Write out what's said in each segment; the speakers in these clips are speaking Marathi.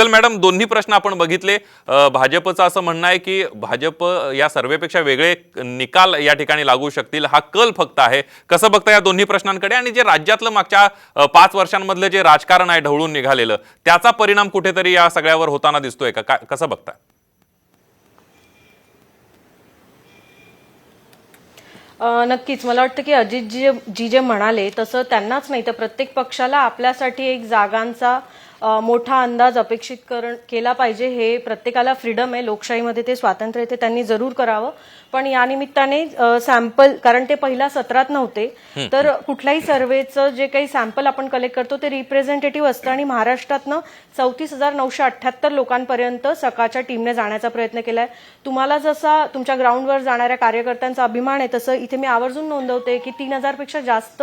चल मॅडम दोन्ही प्रश्न आपण बघितले. भाजपचं असं म्हणणं आहे की भाजप या सर्वेपेक्षा वेगळे निकाल या ठिकाणी लागू शकतील. हा कल फक्त आहे. कसं बघता या दोन्ही प्रश्नांकडे? आणि जे राज्यातलं मागच्या पाच वर्षांमधलं जे राजकारण आहे ढवळून निघालेलं त्याचा परिणाम कुठेतरी या सगळ्यावर होताना दिसतोय का? कसं बघता? नक्कीच. मला वाटतं की अजित जी जी जे म्हणाले तसं त्यांनाच नाही तर प्रत्येक पक्षाला आपल्यासाठी एक जागांचा मोठा अंदाज अपेक्षित करण केला पाहिजे. हे प्रत्येकाला फ्रीडम आहे. लोकशाहीमध्ये ते स्वातंत्र्य आहे ते त्यांनी जरूर करावं. पण या निमित्ताने सॅम्पल कारण ते पहिल्या सत्रात नव्हते. तर कुठल्याही सर्वेचं जे काही सॅम्पल आपण कलेक्ट करतो ते रिप्रेझेंटेटिव्ह असतं. आणि महाराष्ट्रातनं चौतीस हजार नऊशे अठ्ठ्याहत्तर लोकांपर्यंत सकाळच्या टीमने जाण्याचा प्रयत्न केलाय. तुम्हाला जसा तुमच्या ग्राउंडवर जाणाऱ्या कार्यकर्त्यांचा अभिमान आहे तसं इथे मी आवर्जून नोंदवते की तीन हजारपेक्षा जास्त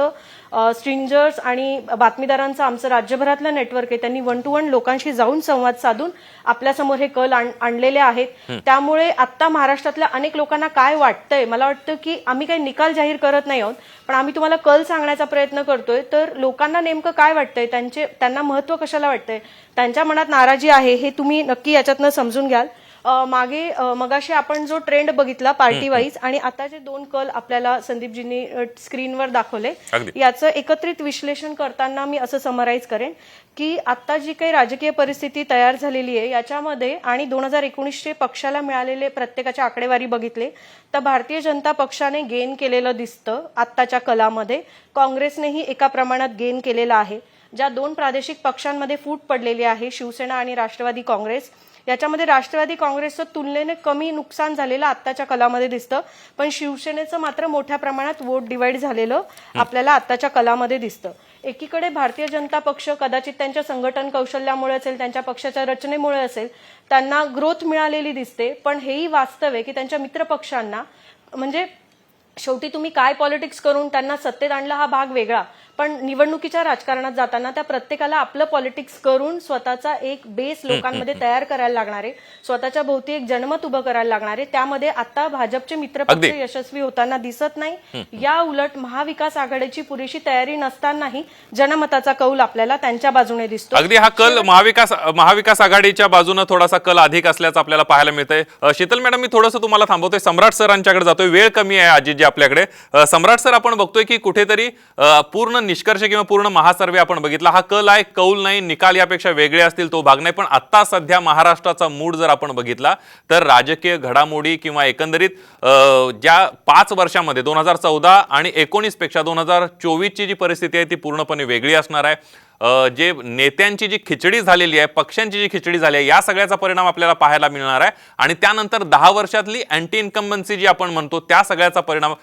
स्ट्रिंजर्स आणि बातमीदारांचं आमचं राज्यभरातलं नेटवर्क आहे. त्यांनी वन टू वन लोकांशी जाऊन संवाद साधून आपल्यासमोर हे कल आण- आणलेले आहेत. त्यामुळे आता महाराष्ट्रातल्या अनेक लोकांना काय वाटतंय? मला वाटतं की आम्ही काही निकाल जाहीर करत नाही आहोत पण आम्ही तुम्हाला कल सांगण्याचा प्रयत्न करतोय. तर लोकांना नेमकं काय वाटतंय? त्यांचे त्यांना महत्त्व कशाला वाटतंय? त्यांच्या मनात नाराजी आहे हे तुम्ही नक्की याच्यातनं समजून घ्याल. मागे मगाशी आपण जो ट्रेंड बघितला पार्टी वाईज आणि आता जे दोन कल आपल्याला संदीपजींनी स्क्रीनवर दाखवले. याचं एकत्रित विश्लेषण करताना मी असं समराईज करेन की आता जी काही राजकीय परिस्थिती तयार झालेली आहे याच्यामध्ये आणि दोन हजार एकोणीसचे पक्षाला मिळालेले प्रत्येकाचे आकडेवारी बघितले तर भारतीय जनता पक्षाने गेन केलेलं दिसतं आत्ताच्या कलामध्ये. काँग्रेसनेही एका प्रमाणात गेन केलेलं आहे. ज्या दोन प्रादेशिक पक्षांमध्ये फूट पडलेली आहे शिवसेना आणि राष्ट्रवादी काँग्रेस याच्यामध्ये राष्ट्रवादी काँग्रेसचं तुलनेने कमी नुकसान झालेलं आत्ताच्या कलामध्ये दिसतं. पण शिवसेनेचं मात्र मोठ्या प्रमाणात वोट डिवाइड झालेलं आपल्याला आत्ताच्या कलामध्ये दिसतं. एकीकडे भारतीय जनता पक्ष कदाचित त्यांच्या संघटन कौशल्यामुळे असेल त्यांच्या पक्षाच्या रचनेमुळे असेल त्यांना ग्रोथ मिळालेली दिसते. पण हेही वास्तव आहे की त्यांच्या मित्रपक्षांना म्हणजे शेवटी तुम्ही काय पॉलिटिक्स करून त्यांना सत्तेत आणला हा भाग वेगळा. पण निवडणुकीच्या राजकारणात जाताना त्या प्रत्येकाला आपलं पॉलिटिक्स करून स्वतःचा एक बेस लोकांमध्ये तयार करायला लागणार आहे स्वतःच्या भोवती एक जनमत उभं करायला लागणार आहे त्यामध्ये आता भाजपचे मित्रपक्ष. यशस्वी होताना दिसत नाही. या उलट महाविकास आघाडीची पुरेशी तयारी नसतानाही जनमताचा कौल आपल्याला त्यांच्या बाजूने दिसतो अगदी हा कल महाविकास महाविकास आघाडीच्या बाजूनं थोडासा कल अधिक असल्याचं आपल्याला पाहायला मिळतंय. शीतल मॅडम मी थोडंसं तुम्हाला थांबवतोय. सम्राट सरांच्याकडे जातोय. वेळ कमी आहे अजितजी आपल्याकडे. सम्राट सर आपण बघतोय की कुठेतरी पूर्ण निष्कर्ष किंवा पूर्ण महासर्वे आपण बघितला. हा कल आहे कौल नाही निकाल यापेक्षा वेगळे असतील तो भाग नाही. पण आता सध्या महाराष्ट्राचा मूड जर आपण बघितला तर राजकीय घडामोडी किंवा एकंदरीत ज्या पाच वर्षामध्ये दोन हजार चौदा आणि एकोणीसपेक्षा दोन हजार चोवीसची जी परिस्थिती आहे ती पूर्णपणे वेगळी असणार आहे. जे नेत्यांची जी खिचडी झालेली आहे पक्षांची जी खिचडी झाली आहे या सगळ्याचा परिणाम आपल्याला पाहायला मिळणार आहे. आणि त्यानंतर दहा वर्षातली अँटी इन्कम्बन्सी जी आपण म्हणतो त्या सगळ्याचा परिणाम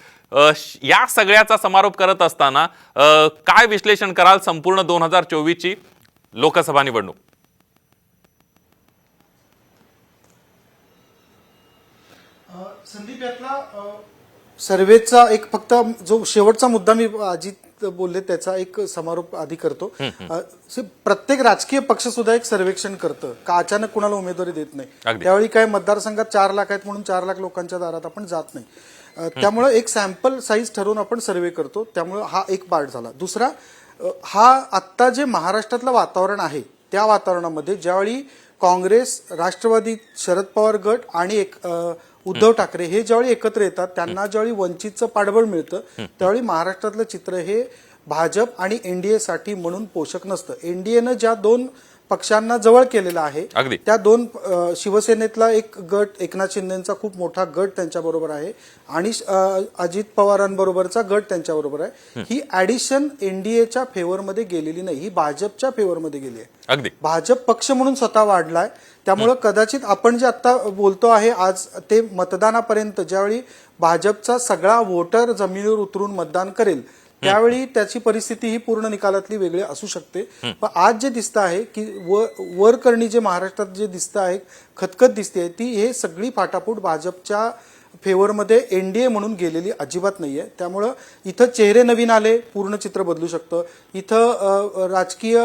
या सगळ्याचा समारोप करत असताना काय विश्लेषण कराल संपूर्ण दोन हजार चोवीसची लोकसभा निवडणूक? संदीप यातला सर्वेचा एक फक्त जो शेवटचा मुद्दा मी अजित बोलले त्याचा एक समारोप आधी करतो. प्रत्येक राजकीय पक्ष सुद्धा एक सर्वेक्षण करतं. का अचानक कुणाला उमेदवारी देत नाही. त्यावेळी काय मतदारसंघात चार लाख आहेत म्हणून चार लाख लोकांच्या दारात आपण जात नाही. त्यामुळं एक सॅम्पल साईज ठरवून आपण सर्वे करतो. त्यामुळं हा एक पार्ट झाला. दुसरा हा आत्ता जे महाराष्ट्रातलं वातावरण आहे त्या वातावरणामध्ये ज्यावेळी काँग्रेस राष्ट्रवादी शरद पवार गट आणि एक उद्धव ठाकरे हे ज्यावेळी एकत्र येतात त्यांना ज्यावेळी वंचितचं पाठबळ मिळतं त्यावेळी महाराष्ट्रातलं चित्र हे भाजप आणि एनडीए साठी म्हणून पोषक नसतं. एनडीएनं ज्या दोन पक्षांना जवळ केलेलं आहे. त्या दोन शिवसेनेतला एक गट एकनाथ शिंदेचा खूप मोठा गट त्यांच्याबरोबर आहे आणि अजित पवारांबरोबरचा गट त्यांच्याबरोबर आहे. ही. ऍडिशन एनडीएच्या फेवरमध्ये गेलेली नाही ही भाजपच्या फेवरमध्ये गेली आहे. अगदी. भाजप पक्ष म्हणून स्वतः वाढलाय. त्यामुळं कदाचित आपण जे आता बोलतो आहे आज ते मतदानापर्यंत ज्यावेळी भाजपचा सगळा वोटर जमिनीवर उतरून मतदान करेल त्यावेळी त्याची परिस्थिती ही पूर्ण निकालातली वेगळी असू शकते. पण आज जे दिसतं आहे की व वर करणी जे महाराष्ट्रात जे दिसतं आहे खतखत दिसते ती हे सगळी फाटाफूट भाजपच्या फेवरमध्ये एनडीए म्हणून गेलेली अजिबात नाहीये. त्यामुळं इथं चेहरे नवीन आले पूर्ण चित्र बदलू शकतं. इथं राजकीय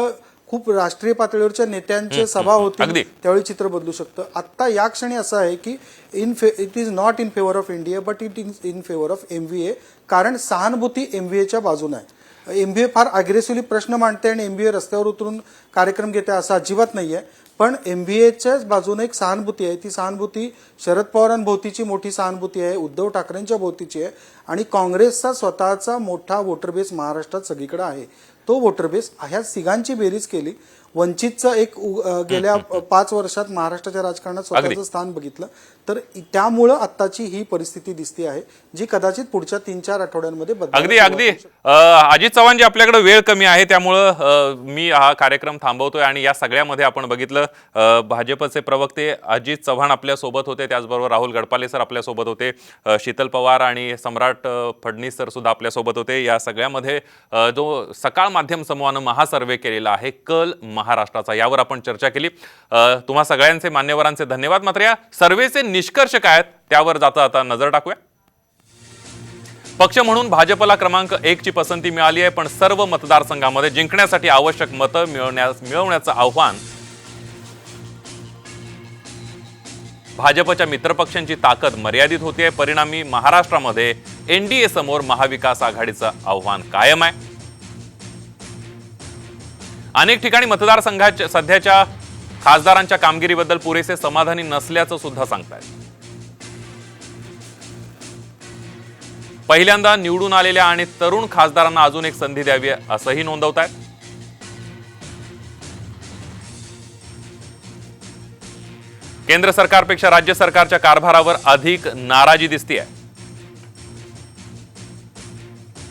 खूप राष्ट्रीय पातळीवरच्या नेत्यांचे सभा. होती त्यावेळी चित्र बदलू शकतं. आत्ता या क्षणी असं आहे की इन फे it is not in favour of India but it is in favour of MVA कारण सहानुभूती एमव्हीएच्या बाजूने आहे. एमव्हीए फार अग्रेसिव्हली प्रश्न मांडते आणि एमव्हीए रस्त्यावर उतरून कार्यक्रम घेते असं अजिबात नाहीये. पण एमव्हीएच्याच बाजूने एक सहानुभूती आहे. ती सहानुभूती शरद पवारांभोवतीची मोठी सहानुभूती आहे. उद्धव ठाकरेंच्या भोवतीची आहे. आणि काँग्रेसचा स्वतःचा मोठा वोटर बेस महाराष्ट्रात सगळीकडे आहे. तो वोटर बेस ह्या तिघांची बेरीज केली. वंचितचं एक उ- अ, गेल्या पाच वर्षात महाराष्ट्राच्या राजकारणात स्वतःचं स्थान बघितलं तर इ- त्यामुळं आत्ताची ही परिस्थिती दिसते आहे जी कदाचित पुढच्या तीन चार आठवड्यांमध्ये अगदी अगदी. अ, अजित चव्हाणजी आपल्याकडे वेळ कमी आहे त्यामुळं अ, मी हा कार्यक्रम थांबवतोय आणि या सगळ्यामध्ये आपण बघितलं अ, भाजपचे प्रवक्ते अजित चव्हाण आपल्यासोबत होते त्याचबरोबर राहुल गडपाले सर आपल्यासोबत होते अ, शीतल पवार आणि सम्राट अ, फडणीस सर सुद्धा आपल्यासोबत होते. या सगळ्यामध्ये अ, जो सकाळ माध्यम समूहानं महासर्वे केलेला आहे कल महाराष्ट्राचा. यावर आपण चर्चा केली. तुम्हा सगळ्यांचे मान्यवरांचे धन्यवाद. मात्र या सर्वेचे निष्कर्ष काय आहेत त्यावर जाता आता नजर टाकूया. पक्ष म्हणून भाजपला क्रमांक एकची पसंती मिळाली आहे पण सर्व मतदारसंघामध्ये जिंकण्यासाठी आवश्यक मतं मिळवण्यास मिळवण्याचं आव्हान भाजपच्या मित्रपक्षांची ताकद मर्यादित होती आहे परिणामी महाराष्ट्रामध्ये एनडीए समोर महाविकास आघाडीचं आव्हान कायम आहे. अनेक ठिकाणी मतदारसंघाच्या सध्याच्या खासदारांच्या कामगिरीबद्दल पुरेसे समाधानी नसल्याचं सुद्धा सांगतायत. पहिल्यांदा निवडून आलेल्या आणि तरुण खासदारांना अजून एक संधी द्यावी असंही नोंदवत आहेत केंद्र सरकारपेक्षा राज्य सरकारच्या कारभारावर अधिक नाराजी दिसतीय.